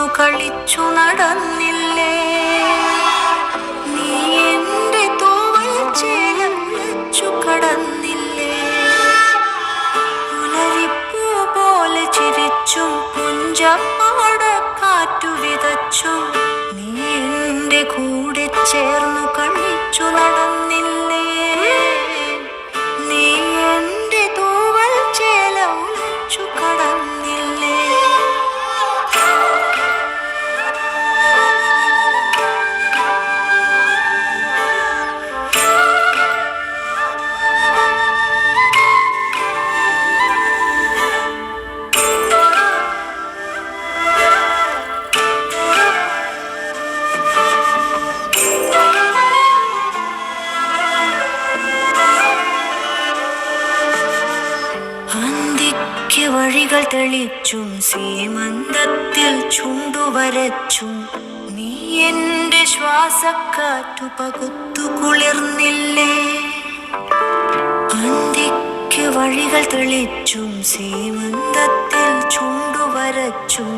ചേർന്നു കളിച്ചു നടന്നില്ലേ? നീ എന്റെ തോവൽ ചേലച്ചു കടന്നില്ലേ? പുലരിപ്പൂ പോലെ ചിരിച്ചും പുഞ്ചപ്പാട കാറ്റു വിതച്ചും നീ എന്റെ കൂടെ ചേർന്നു കളിച്ചു വഴികൾ തെളിച്ചും സീമന്തത്തിൽ ചുണ്ടുവരച്ചും നീ എന്റെ ശ്വാസക്കാറ്റു പകുത്തു കുളിർന്നില്ലേ? അന്തിക്ക് വഴികൾ തെളിച്ചും സീമന്തത്തിൽ ചുണ്ടുവരച്ചും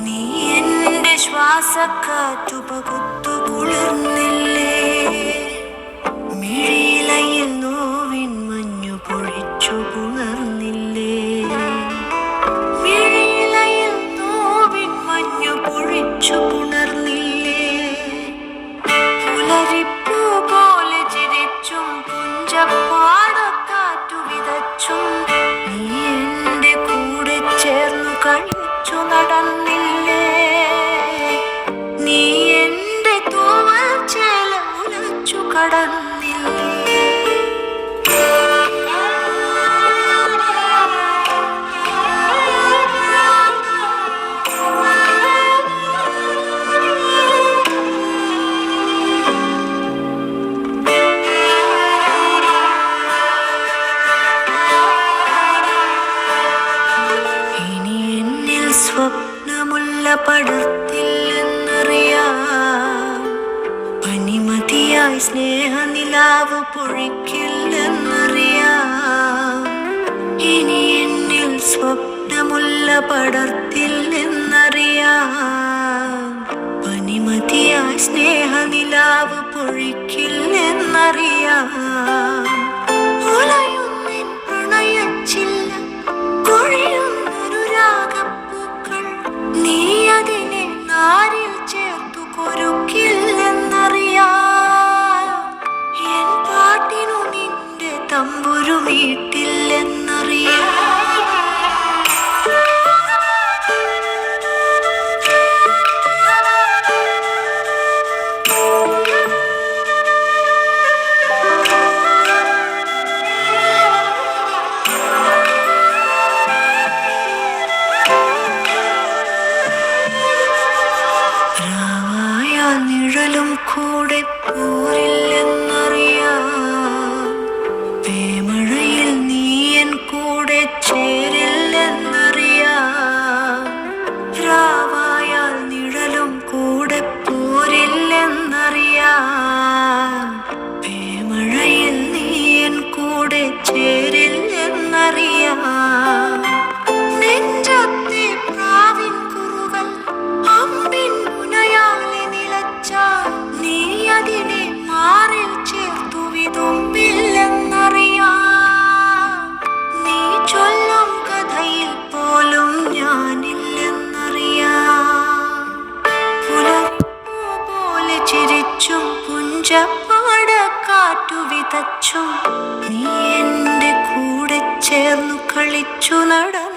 നീ എന്റെ ശ്വാസക്കാറ്റു പകുത്തു കുളിർന്നില്ലേ? മിഴിയിലയിൽ கடல் സ്നേഹനിലാവ് പൊഴിക്കില്ലെന്നറിയാം. ഇനി എന്നിൽ സ്വപ്നമുള്ള പടർത്തില്ലെന്നറിയാം. പനിമതിയായി സ്നേഹനിലാവ് പൊഴിക്കില്ലെന്നറിയാം. നിന്റെ പുഞ്ചപ്പാട കാറ്റു വിതച്ചും നീ എന്റെ കൂടെ ചേർന്നു കളിച്ചു നടന്നു